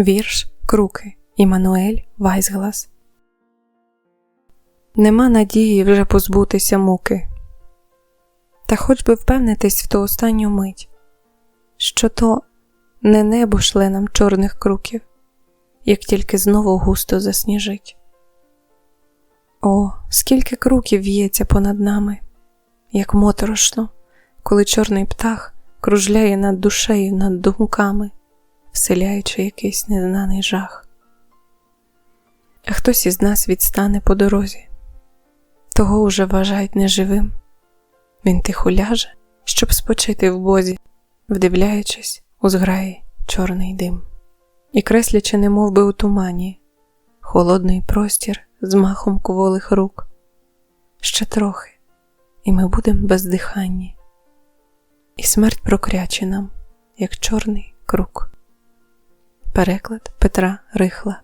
Вірш Круки Іммануель Вайсглас Нема надії вже позбутися муки. Та хоч би впевнитись в ту останню мить, що то не небо шле нам чорних круків, як тільки знову густо засніжить. О, скільки круків в'ється понад нами, як моторошно, коли чорний птах кружляє над душею, над думками, вселяючи якийсь незнаний жах. А хтось із нас відстане по дорозі, того уже вважають неживим. Він тихо ляже, щоб спочити в бозі, вдивляючись у зграї чорний дим, і креслячи, немов би у тумані, холодний простір з махом кволих рук. Ще трохи, і ми будем бездиханні, і смерть прокряче нам, як чорний круг. Переклад Петра Рихла